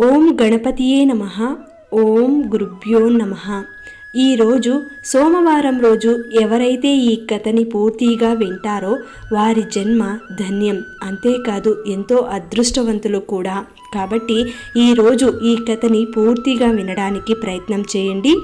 ఓం గణపతియే నమ. ఓం గురుభ్యో నమ. ఈరోజు సోమవారం రోజు ఎవరైతే ఈ కథని పూర్తిగా వింటారో వారి జన్మ ధన్యం. అంతేకాదు ఎంతో అదృష్టవంతులు కూడా. కాబట్టి ఈరోజు ఈ కథని పూర్తిగా వినడానికి ప్రయత్నం చేయండి.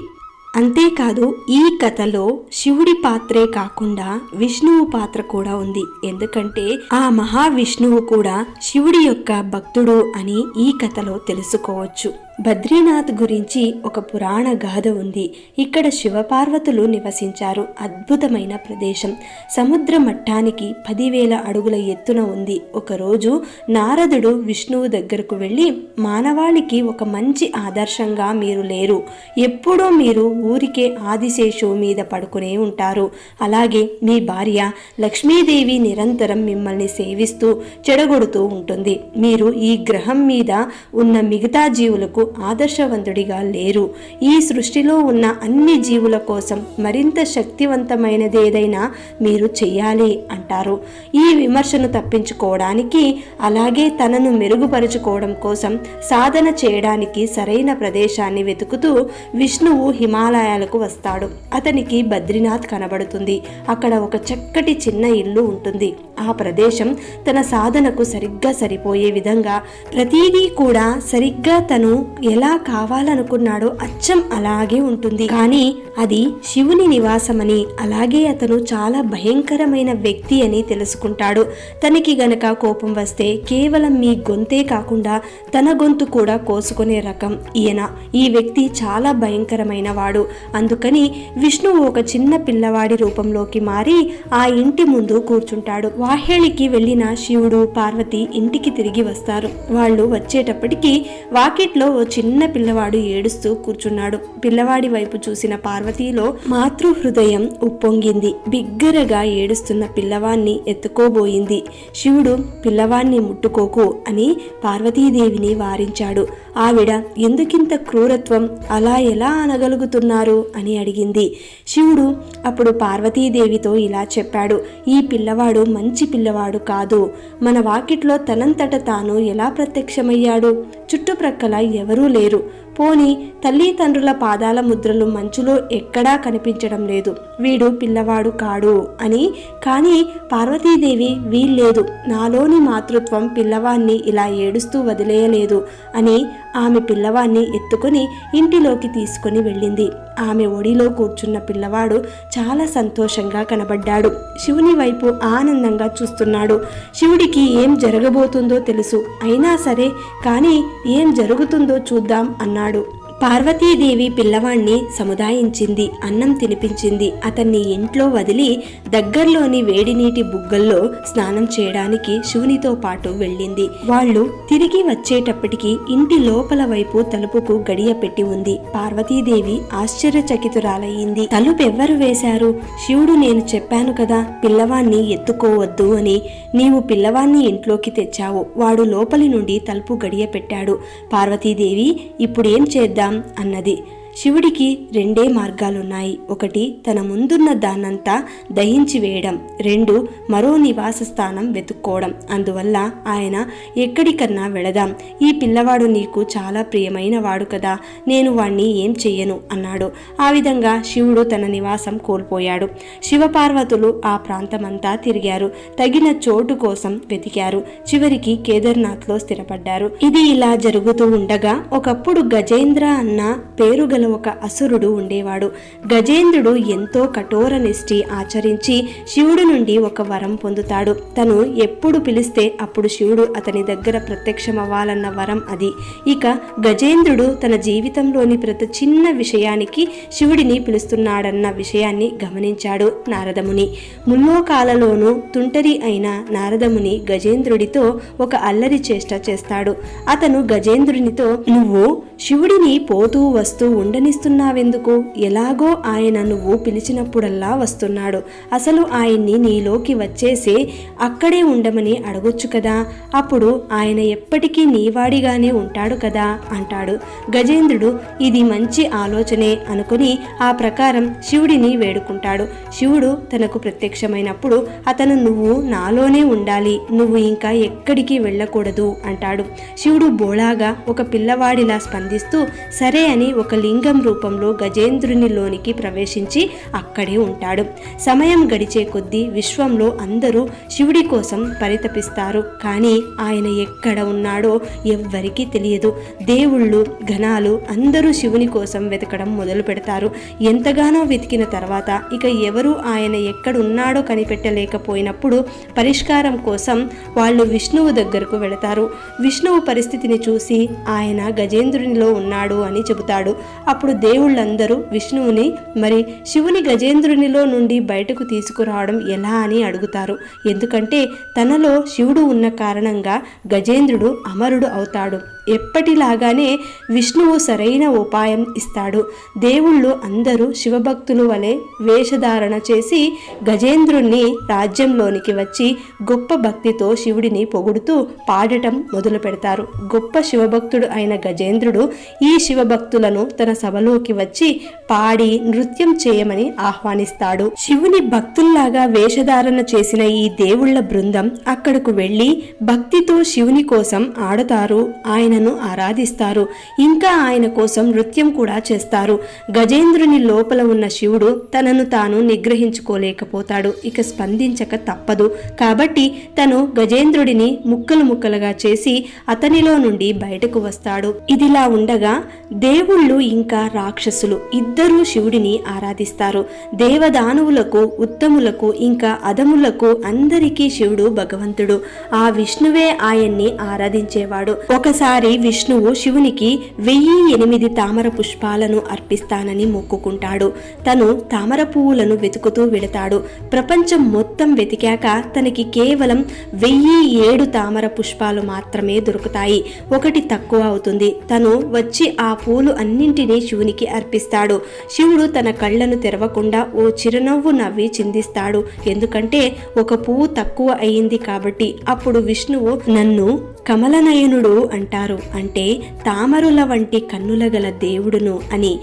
అంతేకాదు ఈ కథలో శివుడి పాత్రే కాకుండా విష్ణువు పాత్ర కూడా ఉంది. ఎందుకంటే ఆ మహావిష్ణువు కూడా శివుడి యొక్క భక్తుడు అని ఈ కథలో తెలుసుకోవచ్చు. బద్రీనాథ్ గురించి ఒక పురాణ గాథ ఉంది. ఇక్కడ శివపార్వతులు నివసించారు. అద్భుతమైన ప్రదేశం. సముద్ర మట్టానికి పదివేల అడుగుల ఎత్తున ఉంది. ఒకరోజు నారదుడు విష్ణువు దగ్గరకు వెళ్ళి మానవాళికి ఒక మంచి ఆదర్శంగా మీరు లేరు. ఎప్పుడూ మీరు ఊరికే ఆదిశేషు మీద పడుకునే ఉంటారు. అలాగే మీ భార్య లక్ష్మీదేవి నిరంతరం మిమ్మల్ని సేవిస్తూ చెడగొడుతూ ఉంటుంది. మీరు ఈ గ్రహం మీద ఉన్న మిగతా జీవులకు ఆదర్శవంతుడిగా లేరు. ఈ సృష్టిలో ఉన్న అన్ని జీవుల కోసం మరింత శక్తివంతమైనది ఏదైనా మీరు చేయాలి అంటారు. ఈ విమర్శను తప్పించుకోవడానికి అలాగే తనను మెరుగుపరుచుకోవడం కోసం సాధన చేయడానికి సరైన ప్రదేశాన్ని వెతుకుతూ విష్ణువు హిమాలయాలకు వస్తాడు. అతనికి బద్రీనాథ్ కనబడుతుంది. అక్కడ ఒక చక్కటి చిన్న ఇల్లు ఉంటుంది. ఆ ప్రదేశం తన సాధనకు సరిగ్గా సరిపోయే విధంగా ప్రతిదీ కూడా సరిగ్గా తను ఎలా కావాలనుకున్నాడో అచ్చం అలాగే ఉంటుంది. కానీ అది శివుని నివాసమని అలాగే అతను చాలా భయంకరమైన వ్యక్తి అని తెలుసుకుంటాడు. తనకి గనక కోపం వస్తే కేవలం మీ గొంతే కాకుండా తన గొంతు కూడా కోసుకునే రకం. ఈయన ఈ వ్యక్తి చాలా భయంకరమైన వాడు అందుకని విష్ణువు ఒక చిన్న పిల్లవాడి రూపంలోకి మారి ఆ ఇంటి ముందు కూర్చుంటాడు. వాహేళికి వెళ్ళిన శివుడు పార్వతి ఇంటికి తిరిగి వస్తారు. వాళ్ళు వచ్చేటప్పటికి వాకిట్లో ఓ చిన్న పిల్లవాడు ఏడుస్తూ కూర్చున్నాడు. పిల్లవాడి వైపు చూసిన పార్వతిలో మాతృ హృదయం ఉప్పొంగింది. బిగ్గరగా ఏడుస్తున్న పిల్లవాన్ని ఎత్తుకోబోయింది. శివుడు పిల్లవాన్ని ముట్టుకోకు అని పార్వతీదేవిని వారించాడు. ఆవిడ ఎందుకింత క్రూరత్వం అలా ఎలా అనగలుగుతున్నారు? అని అడిగింది. శివుడు అప్పుడు పార్వతీదేవితో ఇలా చెప్పాడు. ఈ పిల్లవాడు మంచి పిల్లవాడు కాదు. మన వాకిట్లో తనంతట తాను ఎలా ప్రత్యక్షమయ్యాడు? చుట్టుప్రక్కల ఎవరూ లేరు. పోని తల్లిదండ్రుల పాదాల ముద్రలు మంచులో ఎక్కడా కనిపించడం లేదు. వీడు పిల్లవాడు కాడు అని. కానీ పార్వతీదేవి వీల్లేదు. నాలోని మాతృత్వం పిల్లవాణ్ణి ఇలా ఏడుస్తూ వదిలేయలేదు అని ఆమె పిల్లవాన్ని ఎత్తుకొని ఇంటిలోకి తీసుకొని వెళ్ళింది. ఆమె ఒడిలో కూర్చున్న పిల్లవాడు చాలా సంతోషంగా కనబడ్డాడు. శివుని వైపు ఆనందంగా చూస్తున్నాడు. శివుడికి ఏం జరగబోతుందో తెలుసు. అయినా సరే కానీ ఏం జరుగుతుందో చూద్దాం అన్నాడు అన్నాడు పార్వతీదేవి పిల్లవాణ్ణి సముదాయించింది అన్నం తినిపించింది. అతన్ని ఇంట్లో వదిలి దగ్గరలోని వేడినీటి బుగ్గల్లో స్నానం చేయడానికి శివునితో పాటు వెళ్ళింది. వాళ్ళు తిరిగి వచ్చేటప్పటికి ఇంటి లోపల వైపు తలుపుకు గడియ పెట్టి ఉంది. పార్వతీదేవి ఆశ్చర్యచకితురాలయ్యింది. తలుపు ఎవ్వరు వేశారు? శివుడు నేను చెప్పాను కదా పిల్లవాణ్ణి ఎత్తుకోవద్దు అని. నీవు పిల్లవాణ్ణి ఇంట్లోకి తెచ్చావు. వాడు లోపలి నుండి తలుపు గడియ పెట్టాడు. పార్వతీదేవి ఇప్పుడేం చేద్దాం? అన్నది. శివుడికి రెండే మార్గాలున్నాయి. ఒకటి తన ముందున్న దాన్నంతా దహించి వేయడం. రెండు మరో నివాస స్థానం వెతుక్కోవడం. అందువల్ల ఆయన ఎక్కడికన్నా వెళదాం. ఈ పిల్లవాడు నీకు చాలా ప్రియమైన వాడు కదా. నేను వాణ్ణి ఏం చెయ్యను అన్నాడు. ఆ విధంగా శివుడు తన నివాసం కోల్పోయాడు. శివపార్వతులు ఆ ప్రాంతమంతా తిరిగారు. తగిన చోటు కోసం వెతికారు. చివరికి కేదార్నాథ్లో స్థిరపడ్డారు. ఇది ఇలా జరుగుతూ ఉండగా ఒకప్పుడు గజేంద్ర అన్న పేరు గల ఒక అసురుడు ఉండేవాడు. గజేంద్రుడు ఎంతో కఠోర నిష్ఠి ఆచరించి శివుడు నుండి ఒక వరం పొందుతాడు. తను ఎప్పుడు పిలిస్తే అప్పుడు శివుడు అతని దగ్గర ప్రత్యక్షమవ్వాలన్న వరం అది. ఇక గజేంద్రుడు తన జీవితంలోని ప్రతి చిన్న విషయానికి శివుడిని పిలుస్తున్నాడన్న విషయాన్ని గమనించాడు నారదముని. ముల్లోకాలలోనూ తుంటరి అయిన నారదముని గజేంద్రుడితో ఒక అల్లరి చేష్ట చేస్తాడు. అతను గజేంద్రునితో నువ్వు శివుడిని పోతూ వస్తూ ఉండి ఉండనిస్తున్నావెందుకు? ఎలాగో ఆయన నువ్వు పిలిచినప్పుడల్లా వస్తున్నాడు. అసలు ఆయన్ని నీలోకి వచ్చేసి అక్కడే ఉండమని అడగొచ్చు కదా. అప్పుడు ఆయన ఎప్పటికీ నీవాడిగానే ఉంటాడు కదా అంటాడు. గజేంద్రుడు ఇది మంచి ఆలోచనే అనుకుని ఆ ప్రకారం శివుడిని వేడుకుంటాడు. శివుడు తనకు ప్రత్యక్షమైనప్పుడు అతను నువ్వు నాలోనే ఉండాలి. నువ్వు ఇంకా ఎక్కడికి వెళ్ళకూడదు అంటాడు. శివుడు బోళాగా ఒక పిల్లవాడిలా స్పందిస్తూ సరే అని ఒక లింక్ రూపంలో గజేంద్రునిలోనికి ప్రవేశించి అక్కడే ఉంటాడు. సమయం గడిచే కొద్దీ విశ్వంలో అందరూ శివుడి కోసం పరితపిస్తారు. కానీ ఆయన ఎక్కడ ఉన్నాడో ఎవ్వరికీ తెలియదు. దేవుళ్ళు ఘనాలు అందరూ శివుని కోసం వెతకడం మొదలు పెడతారు. ఎంతగానో వెతికిన తర్వాత ఇక ఎవరు ఆయన ఎక్కడున్నాడో కనిపెట్టలేకపోయినప్పుడు పరిష్కారం కోసం వాళ్ళు విష్ణువు దగ్గరకు వెళతారు. విష్ణువు పరిస్థితిని చూసి ఆయన గజేంద్రునిలో ఉన్నాడు అని చెబుతాడు. అప్పుడు దేవుళ్ళందరూ విష్ణువుని మరి శివుని గజేంద్రునిలో నుండి బయటకు తీసుకురావడం ఎలా అని అడుగుతారు. ఎందుకంటే తనలో శివుడు ఉన్న కారణంగా గజేంద్రుడు అమరుడు అవుతాడు. ఎప్పటిలాగానే విష్ణువు సరైన ఉపాయం ఇస్తాడు. దేవుళ్ళు అందరూ శివభక్తులు వలె వేషధారణ చేసి గజేంద్రుణ్ణి రాజ్యంలోనికి వచ్చి గొప్ప భక్తితో శివుడిని పొగుడుతూ పాడటం మొదలు పెడతారు. గొప్ప శివభక్తుడు అయిన గజేంద్రుడు ఈ శివభక్తులను తన సభలోకి వచ్చి పాడి నృత్యం చేయమని ఆహ్వానిస్తాడు. శివుని భక్తుల్లాగా వేషధారణ చేసిన ఈ దేవుళ్ళ బృందం అక్కడకు వెళ్ళి భక్తితో శివుని కోసం ఆడతారు. ఆయన ఆయనను ఆరాధిస్తారు. ఇంకా ఆయన కోసం నృత్యం కూడా చేస్తారు. గజేంద్రుని లోపల ఉన్న శివుడు తనను తాను నిగ్రహించుకోలేకపోతాడు. ఇక స్పందించక తప్పదు. కాబట్టి తను గజేంద్రుడిని ముక్కలు ముక్కలుగా చేసి అతనిలో నుండి బయటకు వస్తాడు. ఇదిలా ఉండగా దేవుళ్ళు ఇంకా రాక్షసులు ఇద్దరూ శివుడిని ఆరాధిస్తారు. దేవదానువులకు ఉత్తములకు ఇంకా అదములకు అందరికీ శివుడు భగవంతుడు. ఆ విష్ణువే ఆయన్ని ఆరాధించేవాడు. ఒకసారి విష్ణువు శివునికి వెయ్యి ఎనిమిది తామర పుష్పాలను అర్పిస్తానని మొక్కుకుంటాడు. తను తామర పువ్వులను వెతుకుతూ వెళతాడు. ప్రపంచం మొత్తం వెతికాక తనకి కేవలం వెయ్యి ఏడు తామర పుష్పాలు మాత్రమే దొరుకుతాయి. ఒకటి తక్కువ అవుతుంది. తను వచ్చి ఆ పూలు అన్నింటినీ శివునికి అర్పిస్తాడు. శివుడు తన కళ్ళను తెరవకుండా ఓ చిరునవ్వు నవ్వి చిందిస్తాడు. ఎందుకంటే ఒక పువ్వు తక్కువ అయింది కాబట్టి అప్పుడు విష్ణువు నన్ను కమలనయనుడు అంటారు. అంటే తామరుల వంటి కన్నుల గల దేవుడును అని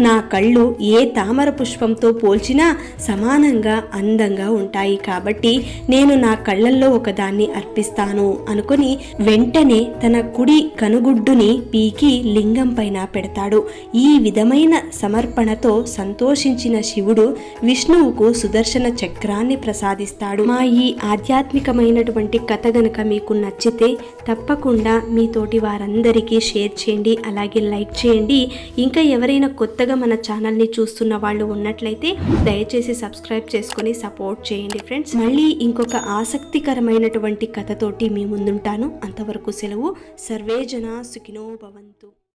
నా కళ్ళు ఏ తామర పుష్పంతో పోల్చినా సమానంగా అందంగా ఉంటాయి. కాబట్టి నేను నా కళ్ళల్లో ఒకదాన్ని అర్పిస్తాను అనుకుని వెంటనే తన కుడి కనుగుడ్డుని పీకి లింగం పైన పెడతాడు. ఈ విధమైన సమర్పణతో సంతోషించిన శివుడు విష్ణువుకు సుదర్శన చక్రాన్ని ప్రసాదిస్తాడు. మా ఈ ఆధ్యాత్మికమైనటువంటి కథ గనక మీకు నచ్చితే తప్పకుండా మీతోటి వారందరికీ షేర్ చేయండి అలాగే లైక్ చేయండి. ఇంకా ఎవరైనా కొత్తగా మన ఛానల్ని చూస్తున్న వాళ్ళు ఉన్నట్లయితే దయచేసి సబ్స్క్రైబ్ చేసుకొని సపోర్ట్ చేయండి ఫ్రెండ్స్. మళ్ళీ ఇంకొక ఆసక్తికరమైనటువంటి కథతోటి మీ ముందుంటాను. అంతవరకు సెలవు. సర్వేజన సుఖినో భవంతు.